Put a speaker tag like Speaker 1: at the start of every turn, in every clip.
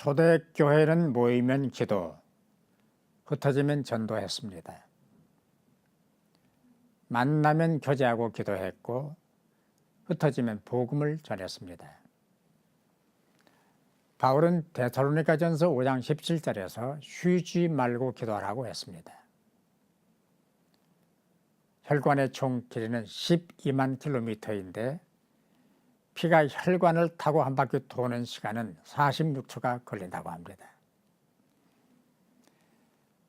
Speaker 1: 초대교회는 모이면 기도, 흩어지면 전도했습니다. 만나면 교제하고 기도했고 흩어지면 복음을 전했습니다. 바울은 데살로니가 전서 5장 17절에서 쉬지 말고 기도하라고 했습니다. 혈관의 총 길이는 12만 킬로미터인데 피가 혈관을 타고 한 바퀴 도는 시간은 46초가 걸린다고 합니다.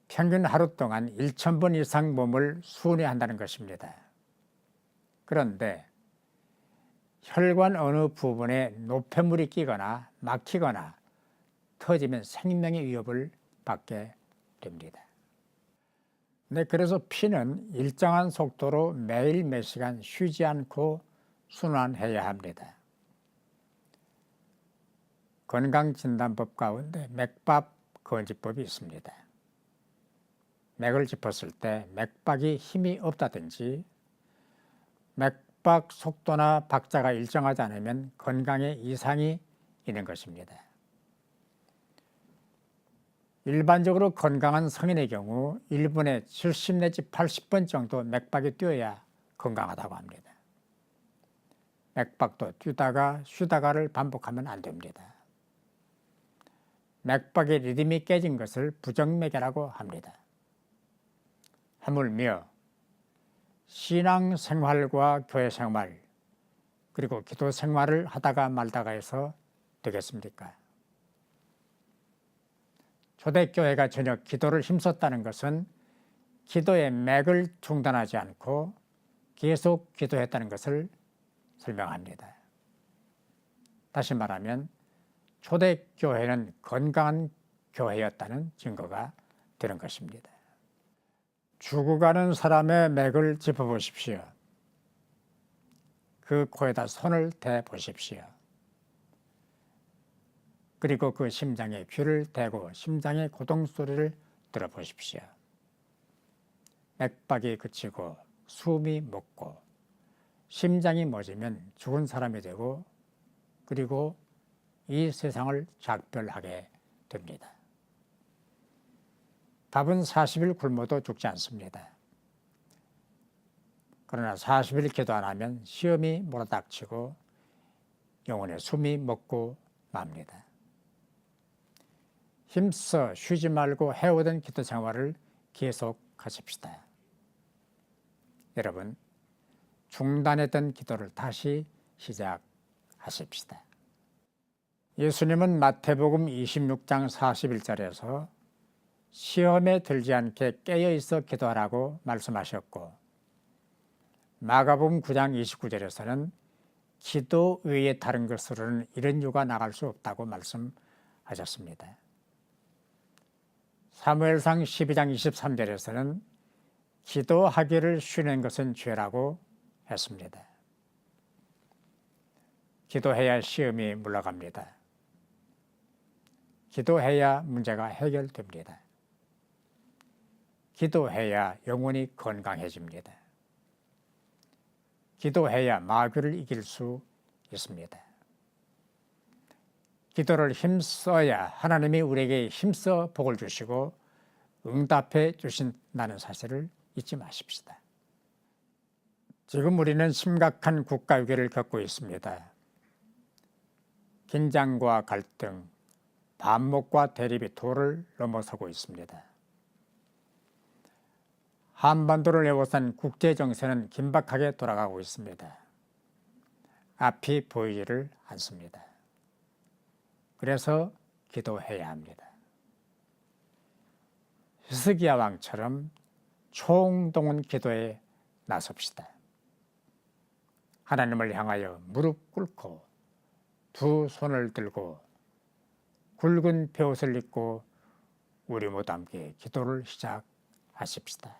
Speaker 1: 평균 하루 동안 1,000번 이상 몸을 순회한다는 것입니다. 그런데 혈관 어느 부분에 노폐물이 끼거나 막히거나 터지면 생명의 위협을 받게 됩니다. 네, 그래서 피는 일정한 속도로 매일 몇 시간 쉬지 않고 순환해야 합니다. 건강진단법 가운데 맥박 건지법이 있습니다. 맥을 짚었을 때 맥박이 힘이 없다든지 맥박 속도나 박자가 일정하지 않으면 건강에 이상이 있는 것입니다. 일반적으로 건강한 성인의 경우 1분에 70 내지 80번 정도 맥박이 뛰어야 건강하다고 합니다. 맥박도 뛰다가 쉬다가를 반복하면 안 됩니다. 맥박의 리듬이 깨진 것을 부정맥이라고 합니다. 하물며 신앙 생활과 교회 생활 그리고 기도 생활을 하다가 말다가 해서 되겠습니까? 초대교회가 전혀 기도를 힘썼다는 것은 기도의 맥을 중단하지 않고 계속 기도했다는 것을 설명합니다. 다시 말하면 초대교회는 건강한 교회였다는 증거가 되는 것입니다. 죽어가는 사람의 맥을 짚어보십시오. 그 코에다 손을 대 보십시오. 그리고 그 심장에 귀를 대고 심장의 고동 소리를 들어보십시오. 맥박이 그치고 숨이 멎고 심장이 멎으면 죽은 사람이 되고 그리고 이 세상을 작별하게 됩니다. 밥은 40일 굶어도 죽지 않습니다. 그러나 40일 기도 안 하면 시험이 몰아닥치고 영혼의 숨이 먹고 맙니다. 힘써 쉬지 말고 해오던 기도 생활을 계속하십시다. 여러분, 중단했던 기도를 다시 시작하십시다. 예수님은 마태복음 26장 41절에서 시험에 들지 않게 깨어 있어 기도하라고 말씀하셨고 마가복음 9장 29절에서는 기도 외에 다른 것으로는 이런 유가 나갈 수 없다고 말씀하셨습니다. 사무엘상 12장 23절에서는 기도하기를 쉬는 것은 죄라고 했습니다. 기도해야 시험이 물러갑니다. 기도해야 문제가 해결됩니다. 기도해야 영혼이 건강해집니다. 기도해야 마귀를 이길 수 있습니다. 기도를 힘써야 하나님이 우리에게 힘써 복을 주시고 응답해 주신다는 사실을 잊지 마십시다. 지금 우리는 심각한 국가 위기를 겪고 있습니다. 긴장과 갈등, 반목과 대립이 도를 넘어서고 있습니다. 한반도를 에워싼 국제 정세는 긴박하게 돌아가고 있습니다. 앞이 보이지를 않습니다. 그래서 기도해야 합니다. 히스기야 왕처럼 총동원 기도에 나섭시다. 하나님을 향하여 무릎 꿇고 두 손을 들고 굵은 벼옷을 입고 우리 모두 함께 기도를 시작하십시다.